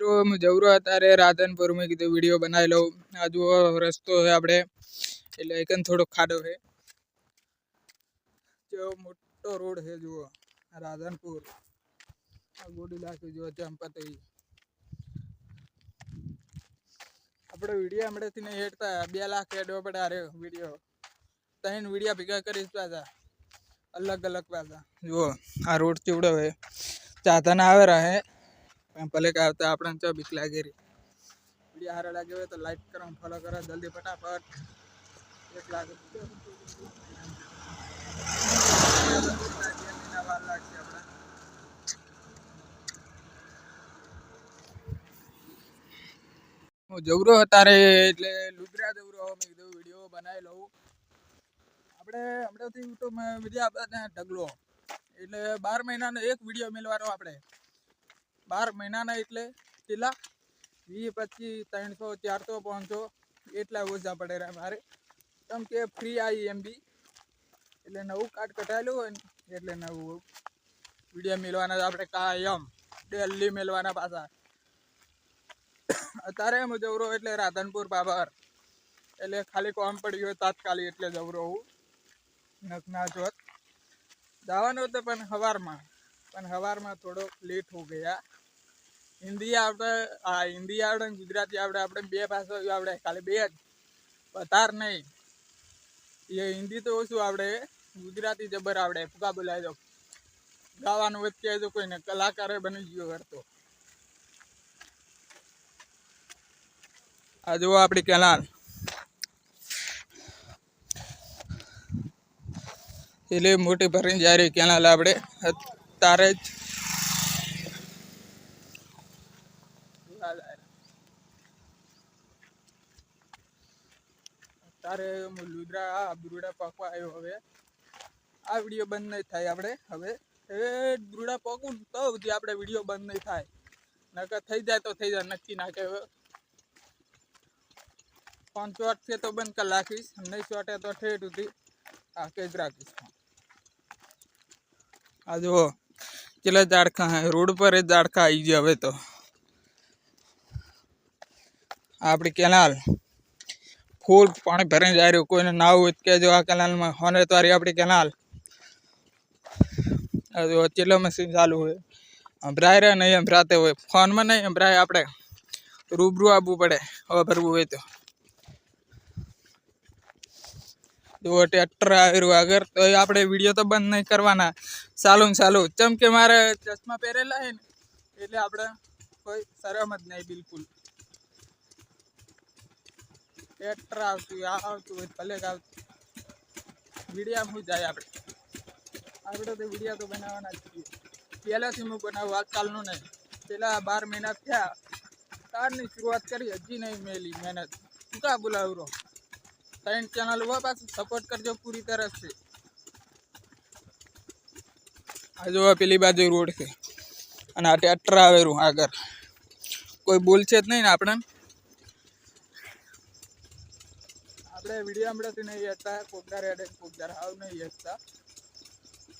મિત્રો, હું જવરો અત્યારે રાધનપુર. મેં કીધું વીડિયો બનાવી લઉં. આ જુઓ, રસ્તો છે આપણે. એટલે એકન થોડો ખાડો છે. જો, મોટો રોડ છે, જુઓ. રાધનપુર. આ ગોડી લાખી જુઓ ચંપતી આપણે વીડિયો હમણાંથી નહીં હેડતા. બે લાખ હેડવો પડે અરે વીડિયો. ત્રણ વિડીયા ભેગા કરીશ પાછા. અલગ અલગ પાછા. જુઓ, આ રોડ ચીવડો છે. ચાધન આવે રહે ભલે કે આવતા આપણને ચો બીક લાગે વીડિયો સારો લાગ્યો હોય તો લાઈક કરો ફોલો કરો, જલ્દી ફટાફટ. એક લાગે હું જવરો તારે, એટલે લુગરા જવરો મેં કીધું વીડિયો બનાવી લઉં. આપણે હમણાંથી યુટ્યુબમાં વીડિયો આપણે ઢગલો. એટલે બાર મહિનાનો એક વીડિયો મેળવાનો આપણે. બાર મહિનાના એટલે કેટલા વીસ પચીસ ત્રણસો, ચારસો, પાંચસો એટલા ઓછા પડે રહ્યા મારે. કેમ કે ફ્રી આવી એમબી એટલે નવું કાર્ડ કઢાયેલું હોય ને, એટલે નવું વીડિયો મેળવાના આપણે કાયમ. ડેલી મેળવાના પાછા. અત્યારે હું જવરો એટલે રાધનપુર બાબર. એટલે ખાલી કોમ પડ્યું હોય તાત્કાલિક એટલે જવરો હું નકના જોત જવાનું હતું પણ સવારમાં પણ સવારમાં થોડો લેટ હો ગયા. હિન્દી આવડે આ હિન્દી આવડે ગુજરાતી આવડે, આપણે બે ભાષા આવડે, ખાલી બે જ. વધાર નહીં. એ હિન્દી તો ઓછું આવડે, ગુજરાતી જબર આવડે ફૂકા બોલાય દો ગાવાનું વચ્ચે જો કોઈને, કલાકારે બની ગયો કરતો આ જુઓ આપણી કેનાલ. એટલે મોટી ભરીને જાય કેનાલ આપણે તારે જ તારે લુદરા બુરડા પાકવા આવ્યો હવે. આ વીડિયો બંધ નહીં થાય આપણે હવે. એ બુરડા પાકું તો સુધી આપણે વીડિયો બંધ નહીં થાય. નકર થઈ જાય તો થઈ જાય, નક્કી ના હવે પાંચ ચોટ છે તો બંધ કરી રાખીશ નહીં ચોટે તો ઠેઠ સુધી આ કે જ રાખીશ આ જુઓ, કેટલા ઝાડખા હે, રોડ પર જ ઝાડખા આવી ગયા હવે તો. આપણી કેનાલ. ફૂલ પાણી ભરીને જાય રહ્યું. કોઈને ના હોય કહેજો આ કેનાલમાં. હોને તો આપણી કેનાલ. ચીલો મશીન ચાલુ હોય. સંભળાય રહે નહીં સંભળાતે હોય. ફોનમાં નહીં સંભળાય આપણે રૂબરૂ આવવું પડે. હવે ભરવું હોય તો. જો ટ્રેક્ટર આવ્યું આગળ, તો આપણે વીડિયો તો બંધ નહીં કરવાના. ચાલુ ચાલુ. ચમ કે મારે ચશ્મા પહેરેલા હોય ને, એટલે આપણે કોઈ શરમ જ નહીં, બિલકુલ. ટ્રેક્ટર આવતું આ આવતું હોય ભલે જ આવતું વિડીયામાં શું જાય આપણે આપણે તો વીડિયો તો બનાવવાના જ છીએ પહેલાંથી હું બનાવું આજકાલનું નહીં. પેલા બાર મહિના થયા. તારની શરૂઆત કરી, હજી નહીં મેલી મહેનત. શું કા બોલાવરો ત્રણ ચેનલ હોય પાછું સપોર્ટ કરજો, પૂરી તરફ છે આ જો પેલી બાજુ રોડ છે. અને આ ટ્રેક્ટર આવેલું આગળ. કોઈ બોલશે જ નહીં ને આપણે આપણે વીડિયો હમણાંથી નહીં હતા કોકદાર હેડે કોકદાર હાવ નહીં હેઠતા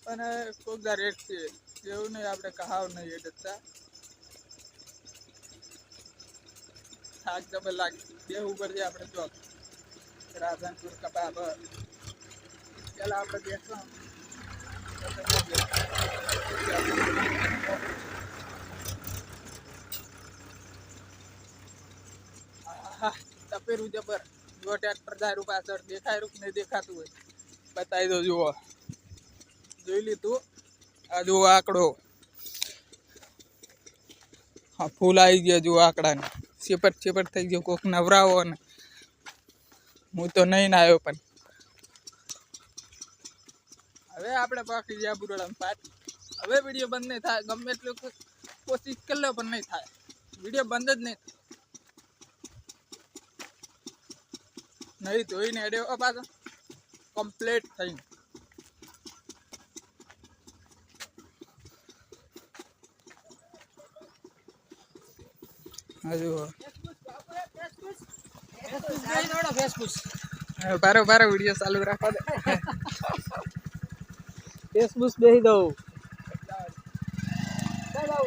અને કોકદાર હેઠ છે એવું નહીં આપણે કહાવ નહીં હેઠતા થાક જબર લાગે ઉપર છે આપણે ચોક રાધનપુર કપા પર પેલા આપણે બેસવા. તપેરું જબર. જો ટ્રેક્ટર દારૂ પાછળ. દેખાય રૂપ નહીં દેખાતું હોય. બતાવી દો, જુઓ. જોઈ લીધું? આ જુઓ આંકડો. હા, ફૂલ આવી ગયા, જુઓ આંકડાને. ચેપટ ચેપટ થઈ ગયો, કોક નવરાવો ને હું તો નહીં આવ્યો પણ. હવે આપણે પાકી ગયા બુરડામાં પાટી હવે વીડિયો બંધ નહીં થાય. ગમે એટલું કોશિશ કરી લો પણ નહીં થાય. વીડિયો બંધ જ નહીં નહીં ધોઈને એડ્યો પાછો કમ્પ્લીટ થઈ પારો પારો વીડિયો ચાલુ રાખવા દે. ફેસબુક બેસી દઉં. હેલો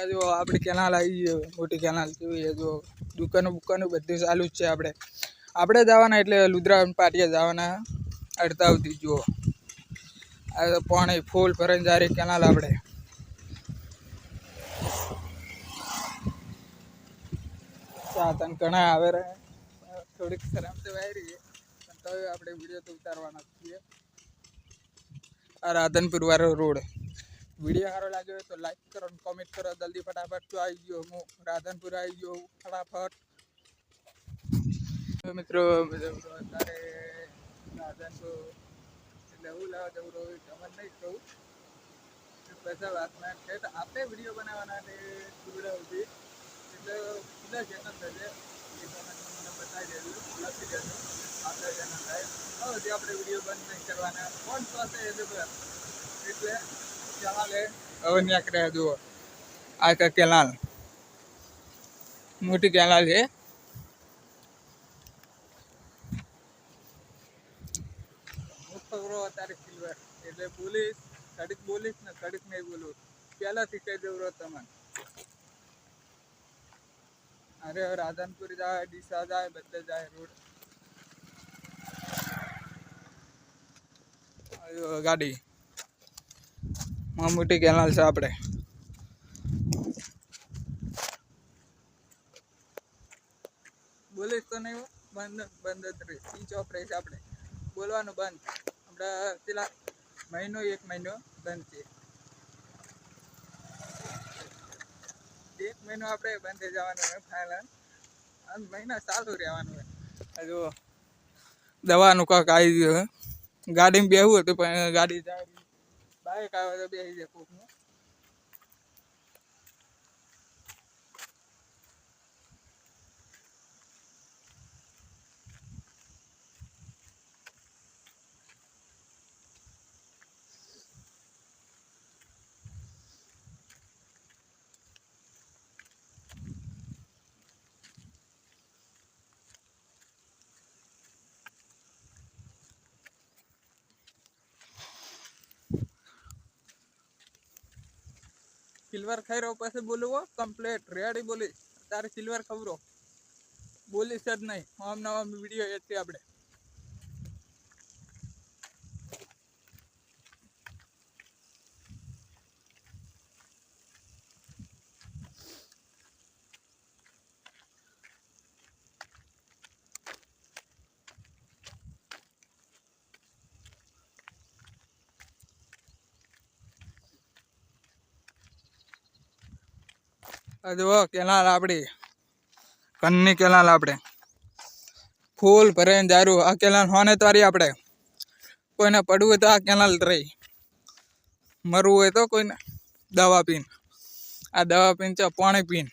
ગયા જો આપણી કેનાલ આવી ગઈ મોટી કેનાલ જેવી જો દુકાનો બુકાનો બધું ચાલુ જ છે આપણે. આપણે જવાના એટલે લુદ્રા પાટિયા જવાના અડતાવથી, જુઓ. આ પાણી ફૂલ ભરાઈને જારી કેનાલ આપણે. સાધન ઘણા આવે રહે થોડીક શરમ તો વાયરી તો આપણે વીડિયો તો ઉતારવાના છીએ. આ રાધનપુર વાળો રોડ. વીડિયો સારો લાગ્યો હોય તો લાઈક કરો અને કોમેન્ટ કરો. જલ્દી ફટાફટ તો આવી ગયો હું. રાધનપુર આવી ગયો ફટાફટ. મિત્રો અત્યારે રાધનપુર એટલે હું લાવવા જવું રહ્યું તમને નહીં કહું. છે તો આપણે વીડિયો બનાવવાના છે સુવિધા સુધી એટલે ચેનલ થશે એ તમે દેજો લખી દેજો આપણે ચેનલ થાય હવે જે આપણે વીડિયો બંધ નહીં કરવાના. ફોન પાસે એટલે હવે નીકળે જુઓ. આ તો કેનાલ. મોટી કેનાલ છે. એટલે બોલીશ, કડીક બોલીશ ને કડીક નહીં બોલું. પહેલાથી કહી દેવરો તમને. અરે રાધનપુર જાય, ડીસા જાય, બધે જાય રોડ. ગાડી. મોટી કેનાલ છે આપણે. બોલીશ તો નહીં. બંધ બંધ જ રહી. સ્વિચ ઓફ રહીશ આપણે. બોલવાનું બંધ. આપણે પેલા મહિનો, એક મહિનો બંધ છે. એક મહિનો આપણે બંધ થઈ જવાનું હોય ફાઇનલ અને મહિના ચાલુ રહેવાનું હોય. હજુ દવાનું કાંક આવી ગયું ગાડીમાં બેવું હતું, પણ ગાડી જાય બાઇક આવે તો બેસી જાય કોકનું. સિલ્વર ખાઈ પાસે બોલવો કમ્પ્લેટ રેડી બોલી તારે સિલ્વર ખવરો બોલીશ જ નહીં. આમ નવા વીડિયો એ છે આપણે. જુઓ, કેનાલ આપણી કન્ની કેનાલ આપણે ફૂલ ભરાઈને દારૂ આ કેનાલ હોને તારી આપણે કોઈને પડવું હોય તો આ કેનાલ રહી. મરવું હોય તો કોઈને દવા પીન. આ દવા પીન છે પાણી પીન.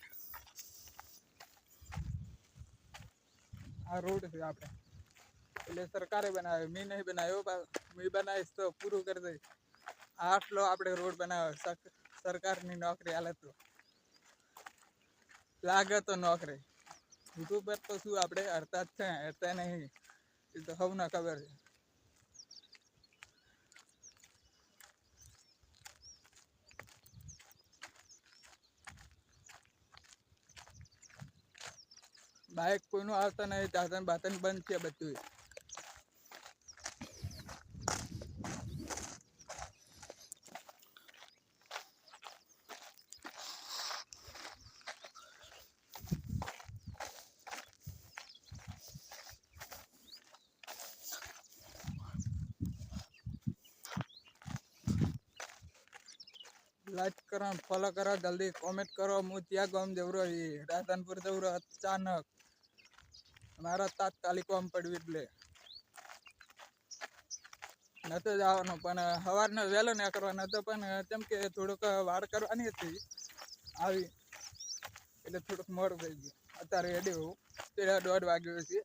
આ રોડ છે આપણે એટલે સરકારે બનાવ્યો. મેં નહીં બનાવ્યો મેં બનાવીશ તો પૂરું કરી દઈશ. આટલો આપણે રોડ બનાવ્યો. સરકારની નોકરી હાલત લાગે તો નોકરી. યુટ્યુબર તો શું આપણે હરતા જ છે, હરતા નહીં. એ તો સૌને ખબર છે. બાઇક કોઈનું આવતા નહીં દાતન બાતન બંધ છે બધું લાઈક કરો ફોલો કરો, જલ્દી કોમેન્ટ કરો. હું ત્યાં ગામ જવું રહી રાધનપુર જવરો અચાનક. મારા તાત્કાલિક આમ પડ્યું એટલે. નતો જવાનું, પણ સવારનો વહેલો ના કરવાનો હતો પણ કેમ કે થોડુંક વાડ કરવાની હતી. આવી. એટલે થોડુંક મોડું થઈ ગયું. અત્યારે રેડી હોઉં તેરા દોઢ વાગ્યું છે.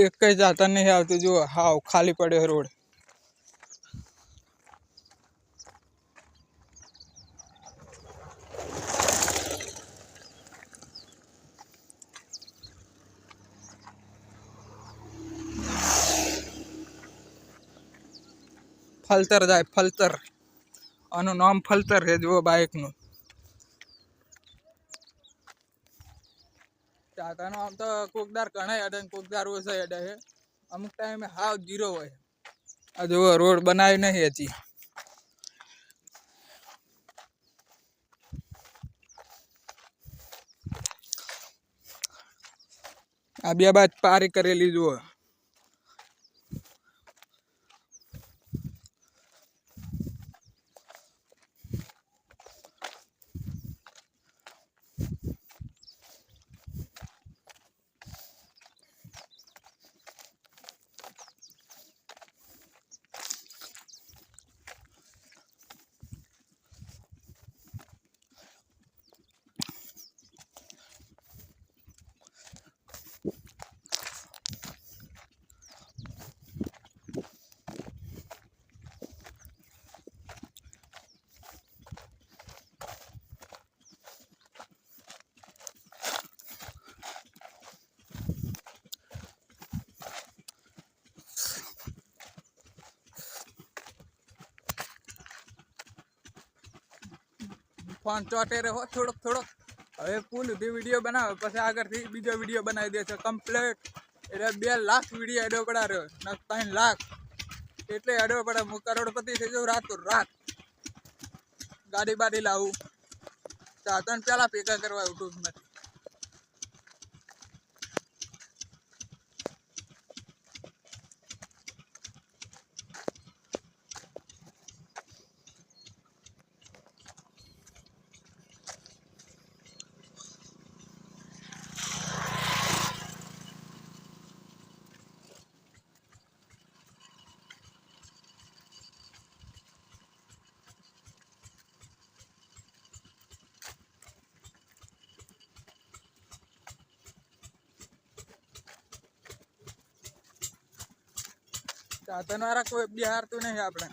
એક કઈ જાતા નહીં આવતું. જો હાવ ખાલી પડ્યો રોડ. ફલતર જાય, ફલતર. આનું નામ ફલતર છે, જુઓ બાઇકનું. ટાટાનો આમ તો કોકદાર ઘણા અડે કોકદાર ઓછા અડે છે. અમુક ટાઈમે હાવ જીરો હોય. આ જુઓ, રોડ બનાવી નહીં હતી. આ બે બાદ પારી કરેલી જુઓ. ફોન ચોટે રહ્યો થોડોક થોડોક. હવે ફૂલ સુધી વીડિયો બનાવે, પછી આગળથી બીજો વીડિયો બનાવી દેશે કમ્પ્લેટ એટલે બે લાખ વીડિયો એડો પડા રહ્યો ને ત્રણ લાખ. એટલે એડો પડે હું કરોડપતિ થઈ જાઉં, રાતો રાત. ગાડી બાડી લાવું. સાધન પેલા ભેગા કરવા ઉઠું સાધન વાળા કોઈ બિહારતું નહીં આપણે.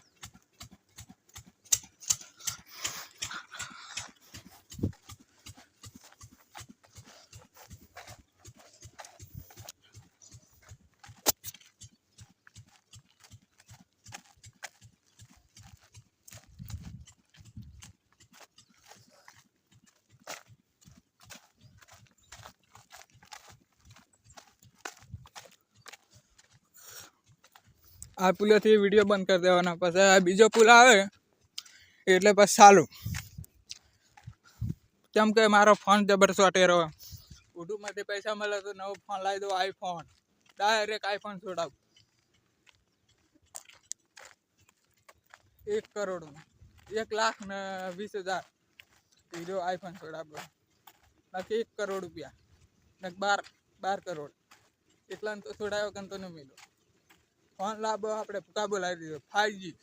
આ પુલેથી વીડિયો બંધ કરી દેવાના. પછી આ બીજો પુલ આવે, એટલે પછી ચાલુ. કેમ કે મારો ફોન જબર સોટેરો કુટુંબમાંથી પૈસા મળે તો નવો ફોન લાવી દો આઈફોન ડાયરેક્ટ આઈફોન છોડાવ એક કરોડનો. એક લાખ ને વીસ હજાર. હીરો આઈફોન છોડાવ બાકી એક કરોડ રૂપિયા. ને બાર બાર કરોડ. એટલાને તો છોડાયો કંતો તો ન મિલો ફોન લાભ આપણે કાબુ લાવી દીધો ફાઈવજી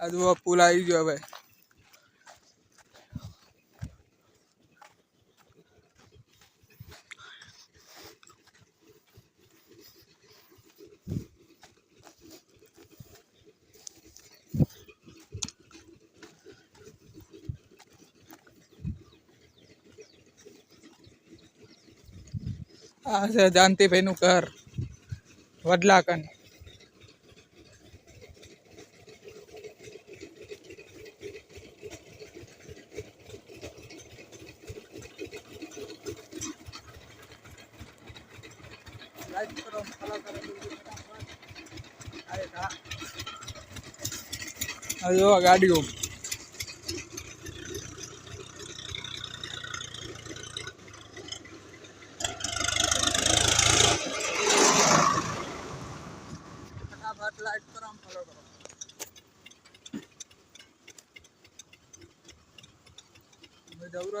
આ જુઓ પુલ આવી ગયો હવે. આ છે જાનતીભાઈનું ઘર. વડલા કન ગાડીઓ ફટાફટ લાઈક કરો અને ફોલો કરો અમે જવરો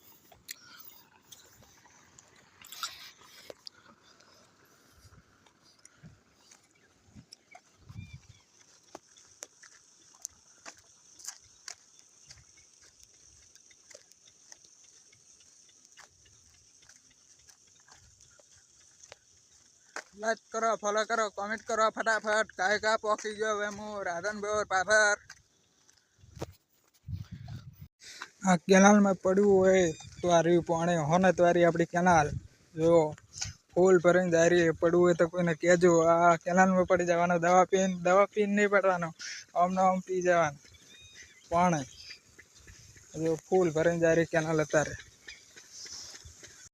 લાઈક કરો ફોલો કરો કોમેન્ટ કરો, ફટાફટ, કાય કા પોકી ગયો હવે હું, રાધન બેવર પાછળ આ કેનાલમાં પડ્યું હોય તો આ રહ્યું પાણી હોને તો આ આપણી કેનાલ. જો ફૂલ ભરીને રહી પડવું હોય તો કોઈને કહેજો, આ કેનાલમાં પડી જવાનો, દવા પીને દવા પીને નહીં પડવાનો, આમ આમ પી જવાનું. પાણી. જો ફૂલ ભરીને રહી કેનાલ અત્યારે.